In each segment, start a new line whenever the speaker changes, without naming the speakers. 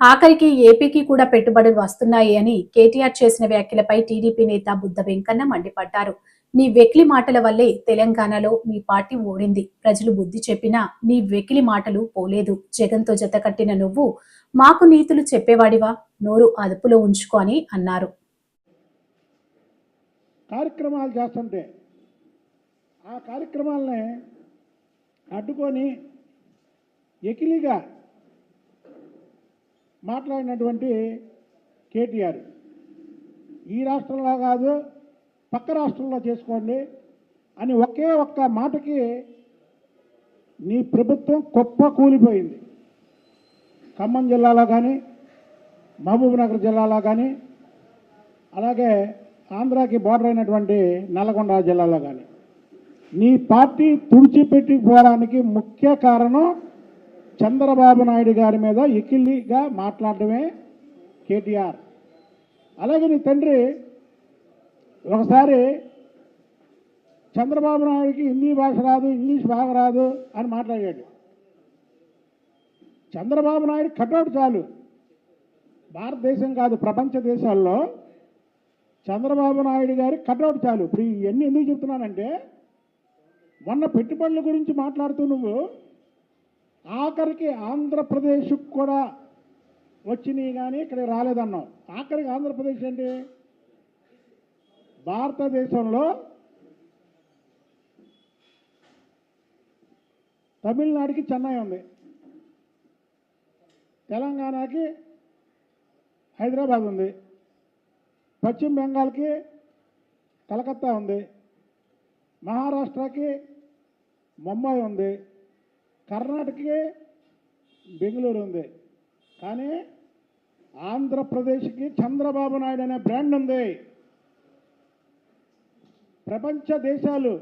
ఆఖరికి ఏపీకి కూడా పెట్టుబడులు వస్తున్నాయి అని కేటీఆర్ చేసిన వ్యాఖ్యలపై టీడీపీ నేత బుద్ధ వెంకన్న మండిపడ్డారు. నీ వెకిలి మాటల వల్లే తెలంగాణలో మీ పార్టీ ఓడింది ప్రజలు బుద్ధి చెప్పినా నీ వెకిలి మాటలు పోలేదు. జగన్తో జతకట్టిన నువ్వు మాకు నీతులు చెప్పేవాడివా? నోరు అదుపులో ఉంచుకో అని అన్నారు.
కార్యక్రమాలు చేస్తుంటే ఆ కార్యక్రమాలని అడ్డుకొని ఎకిలిగా మాట్లాడినటువంటి కేటీఆర్. ఈ రాష్ట్రంలో కాదు పక్క రాష్ట్రంలో చేసుకోండి అని ఒకే ఒక్క మాటకి నీ ప్రభుత్వం గొప్ప కూలిపోయింది. ఖమ్మం జిల్లాలో కానీ మహబూబ్నగర్ జిల్లాలో కానీ అలాగే ఆంధ్రాకి బార్డర్ అయినటువంటి నల్గొండ జిల్లాలో కానీ. నీ పార్టీ తుడిచిపెట్టిపోవడానికి ముఖ్య కారణం చంద్రబాబు నాయుడు గారి మీద ఎకిలిగా మాట్లాడటమే కేటీఆర్. అలాగే నీ తండ్రి ఒకసారి చంద్రబాబు నాయుడికి హిందీ భాష రాదు ఇంగ్లీష్ బాగా రాదు అని మాట్లాడాడు. చంద్రబాబు నాయుడు కటౌట్ చాలు. భారతదేశం కాదు ప్రపంచ దేశాల్లో చంద్రబాబు నాయుడు గారి కటౌట్ చాలు. ఇప్పుడు ఇవన్నీ ఎందుకు చెప్తున్నానంటే మొన్న పెట్టుబడుల గురించి మాట్లాడుతూ నువ్వు ఆఖరికి ఆంధ్రప్రదేశ్కు కూడా వచ్చినాయి కానీ ఇక్కడ రాలేదన్నాం. ఆఖరికి ఆంధ్రప్రదేశ్ ఏంటి? భారతదేశంలో తమిళనాడుకి చెన్నై ఉంది. తెలంగాణకి హైదరాబాద్ ఉంది. పశ్చిమ బెంగాల్కి కలకత్తా ఉంది. మహారాష్ట్రకి ముంబై ఉంది. కర్ణాటకకి బెంగళూరు ఉంది. కానీ ఆంధ్రప్రదేశ్కి చంద్రబాబు నాయుడు అనే బ్రాండ్ ఉంది. ప్రపంచ దేశాలు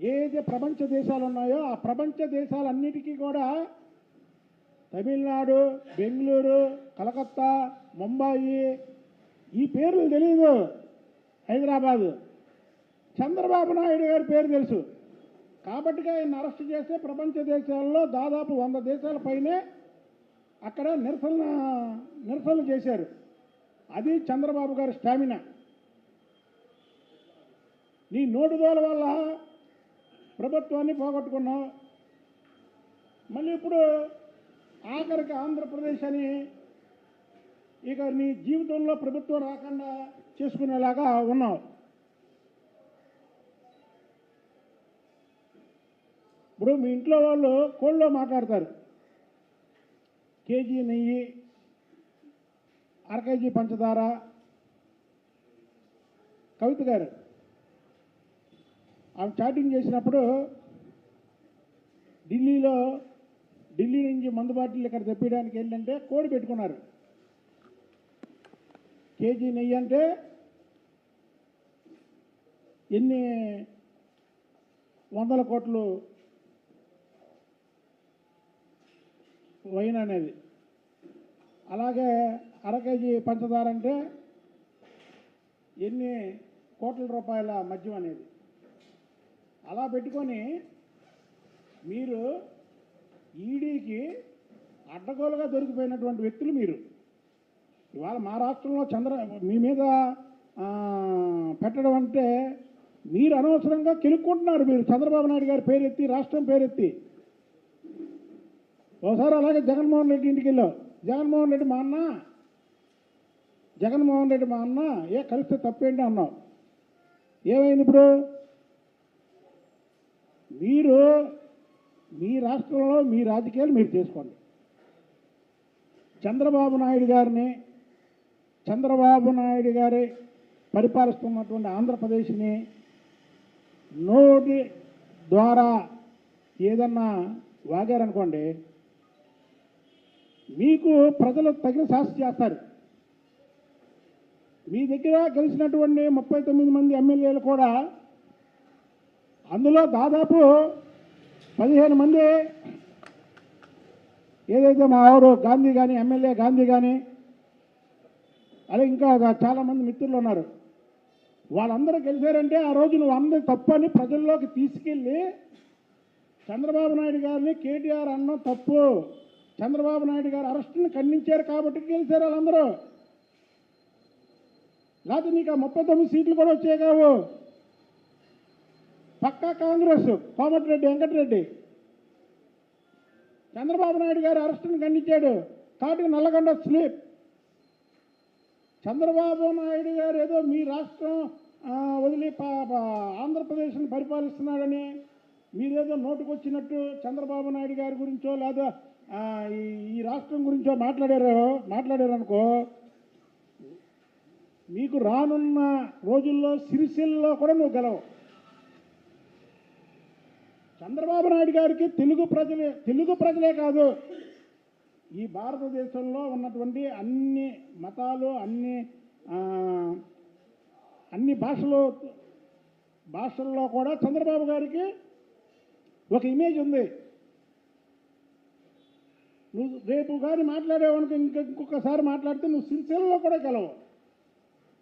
ఏదైతే ప్రపంచ దేశాలు ఉన్నాయో ఆ ప్రపంచ దేశాలన్నిటికీ కూడా తమిళనాడు బెంగళూరు కలకత్తా ముంబాయి ఈ పేర్లు తెలియదు హైదరాబాదు. చంద్రబాబు నాయుడు గారి పేరు తెలుసు. కాబట్టి ఆయన అరెస్ట్ చేస్తే ప్రపంచ దేశాల్లో దాదాపు వంద దేశాల పైనే అక్కడ నిరసన నిరసనలు చేశారు. అది చంద్రబాబు గారి స్టామినా. నీ నోటుదోల వల్ల ప్రభుత్వాన్ని పోగొట్టుకున్నావు. మళ్ళీ ఇప్పుడు ఆఖరికి ఆంధ్రప్రదేశ్ అని ఇక నీ జీవితంలో ప్రభుత్వం రాకుండా చేసుకునేలాగా ఉన్నావు. ఇప్పుడు మీ ఇంట్లో వాళ్ళు కోళ్ళలో మాట్లాడతారు. కేజీ నెయ్యి అర కేజీ పంచదార. కవిత గారు ఆమె చాటింగ్ చేసినప్పుడు ఢిల్లీలో ఢిల్లీ నుంచి మందు బాటిల్ ఇక్కడ తెప్పించడానికి ఏంటంటే కోడి పెట్టుకున్నారు. కేజీ నెయ్యి అంటే ఎన్ని వందల కోట్లు వైన్ అనేది. అలాగే అర కేజీ పంచదార అంటే ఎన్ని కోట్ల రూపాయల మద్యం అనేది. అలా పెట్టుకొని మీరు ఈడీకి అడ్డగోలుగా దొరికిపోయినటువంటి వ్యక్తులు మీరు. ఇవాళ మా రాష్ట్రంలో చంద్ర మీ మీద పెట్టడం అంటే మీరు అనవసరంగా కెలుక్కుంటున్నారు మీరు. చంద్రబాబు నాయుడు గారి పేరెత్తి రాష్ట్రం పేరెత్తి. ఒకసారి అలాగే జగన్మోహన్ రెడ్డి ఇంటికి వెళ్ళావు జగన్మోహన్ రెడ్డి మా అన్న. జగన్మోహన్ రెడ్డి మా అన్న ఏ కలిస్తే తప్పేంటి అన్నావు ఏమైంది ఇప్పుడు? మీరు మీ రాష్ట్రంలో మీ రాజకీయాలు మీరు చేసుకోండి. చంద్రబాబు నాయుడు గారిని చంద్రబాబు నాయుడు గారి పరిపాలిస్తున్నటువంటి ఆంధ్రప్రదేశ్ని నోటి ద్వారా ఏదన్నా వాగారనుకోండి మీకు ప్రజలు తగిన శాస్తి చేస్తారు. మీ దగ్గర గెలిచినటువంటి ముప్పై తొమ్మిది మంది ఎమ్మెల్యేలు కూడా అందులో దాదాపు పదిహేను మంది ఏదైతే మా ఆవిడ గాంధీ కానీ ఎమ్మెల్యే గాంధీ కానీ అలాగే ఇంకా చాలామంది మిత్రులు ఉన్నారు. వాళ్ళందరూ గెలిచారంటే ఆ రోజు నువ్వు అందరి తప్పని ప్రజల్లోకి తీసుకెళ్ళి చంద్రబాబు నాయుడు గారిని కేటీఆర్ అన్నం తప్పు చంద్రబాబు నాయుడు గారు అరెస్టుని ఖండించారు కాబట్టి గెలిచారు వాళ్ళందరూ. లేకపోతే నీకు ఆ ముప్పై తొమ్మిది సీట్లు కూడా వచ్చాయి కావు. పక్కా కాంగ్రెస్ కోమటిరెడ్డి వెంకటరెడ్డి. చంద్రబాబు నాయుడు గారు అరెస్టును ఖండించాడు. కాబట్టి నల్లగొండ స్లీప్. చంద్రబాబు నాయుడు గారు ఏదో మీ రాష్ట్రం వదిలి పా- పా- ఆంధ్రప్రదేశ్ని పరిపాలిస్తున్నాడని మీరేదో నోటుకొచ్చినట్టు చంద్రబాబు నాయుడు గారి గురించో లేదా ఈ రాష్ట్రం గురించో మాట్లాడారో మాట్లాడారనుకో మీకు రానున్న రోజుల్లో సిరిసిల్లో కూడా నువ్వు గెలవు. చంద్రబాబు నాయుడు గారికి తెలుగు ప్రజలే తెలుగు ప్రజలే కాదు. ఈ భారతదేశంలో ఉన్నటువంటి అన్ని మతాలు అన్ని అన్ని భాషలు భాషల్లో కూడా చంద్రబాబు గారికి ఒక ఇమేజ్ ఉంది. నువ్వు రేపు కానీ మాట్లాడేవానికి ఇంక ఇంకొకసారి మాట్లాడితే నువ్వు సిరిసిల్లలో కూడా గెలవు.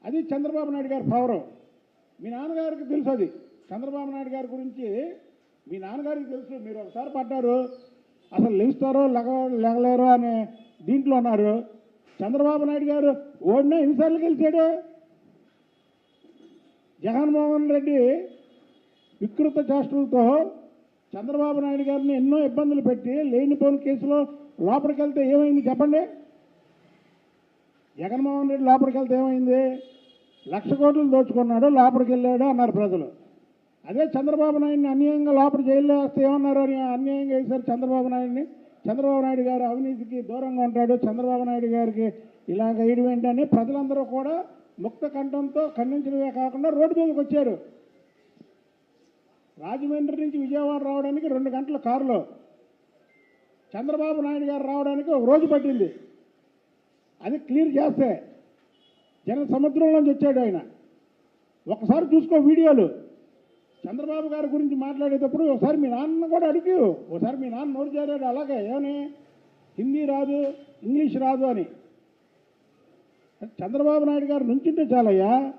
అది చంద్రబాబు నాయుడు గారి పవరు మీ నాన్నగారికి తెలుసు అది. చంద్రబాబు నాయుడు గారి గురించి మీ నాన్నగారికి తెలుసు. మీరు ఒకసారి పడ్డారు. అసలు లెగుస్తారో లెగ లెగలేరో అనే దీంట్లో ఉన్నారు. చంద్రబాబు నాయుడు గారు ఓడినా ఎన్నిసార్లు గెలిచాడు? జగన్మోహన్ రెడ్డి వికృత చేష్టలతో చంద్రబాబు నాయుడు గారిని ఎన్నో ఇబ్బందులు పెట్టి లేనిపోని కేసులో లోపలికి వెళ్తే ఏమైంది చెప్పండి? జగన్మోహన్ రెడ్డి లోపలికి వెళ్తే ఏమైంది? లక్ష కోట్లు దోచుకున్నాడు లోపలికి వెళ్ళాడు అన్నారు ప్రజలు. అదే చంద్రబాబు నాయుడిని అన్యాయంగా లోపల జైల్లో వేస్తే ఏమన్నారు? అని అన్యాయంగా వేశారు చంద్రబాబు నాయుడిని. చంద్రబాబు నాయుడు గారు అవినీతికి దూరంగా ఉంటాడు. చంద్రబాబు నాయుడు గారికి ఇలాగ వేయడం ఏంటని ప్రజలందరూ కూడా ముక్త కంఠంతో ఖండించడమే కాకుండా రోడ్డు మీదకి వచ్చారు. రాజమండ్రి నుంచి విజయవాడ రావడానికి రెండు గంటల కారులో. చంద్రబాబు నాయుడు గారు రావడానికి ఒక రోజు పట్టింది. అది క్లియర్ చేస్తే జన సముద్రంలోంచి వచ్చాడు ఆయన. ఒకసారి చూసుకో వీడియోలు. చంద్రబాబు గారి గురించి మాట్లాడేటప్పుడు ఒకసారి మీ నాన్న కూడా అడిగి ఒకసారి మీ నాన్న నోరు చేరాడు అలాగే ఏమని? హిందీ రాదు ఇంగ్లీష్ రాదు అని. చంద్రబాబు నాయుడు గారు నుంచుంటే చాలయ్యా.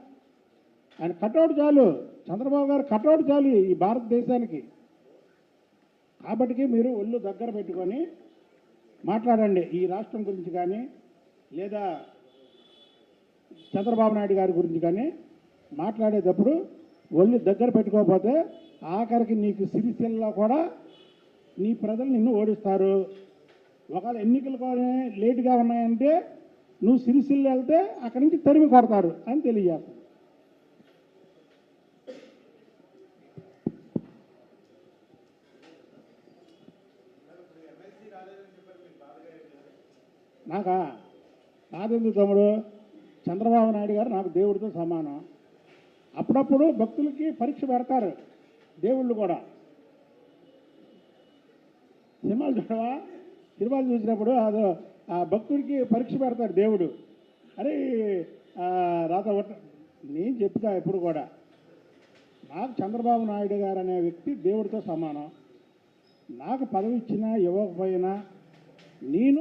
ఆయన కటౌట్ చాలు. చంద్రబాబు గారు కటౌట్ చాలి ఈ భారతదేశానికి. కాబట్టికి మీరు ఒళ్ళు దగ్గర పెట్టుకొని మాట్లాడండి ఈ రాష్ట్రం గురించి కానీ లేదా చంద్రబాబు నాయుడు గారి గురించి కానీ మాట్లాడేటప్పుడు ఒళ్ళు దగ్గర పెట్టుకోకపోతే ఆఖరికి నీకు సిరిసిల్లో కూడా నీ ప్రజలు నిన్ను ఓడిస్తారు. ఒకవేళ ఎన్నికలు కూడా లేటుగా ఉన్నాయంటే నువ్వు సిరిసిల్లు వెళ్తే అక్కడి నుంచి తరిమి కొడతారు అని తెలియజేస్తాను. నాకా? కాదెందుకు తమ్ముడు? చంద్రబాబు నాయుడు గారు నాకు దేవుడితో సమానం. అప్పుడప్పుడు భక్తులకి పరీక్ష పెడతారు దేవుళ్ళు కూడా. సినిమాలు చూడవా? సినిమాలు చూసినప్పుడు అదో ఆ భక్తుడికి పరీక్ష పెడతాడు దేవుడు. అరే రాత నేను చెప్తా ఎప్పుడు కూడా. నాకు చంద్రబాబు నాయుడు గారు అనే వ్యక్తి దేవుడితో సమానం. నాకు పదవి ఇచ్చినా ఇవ్వకపోయినా నేను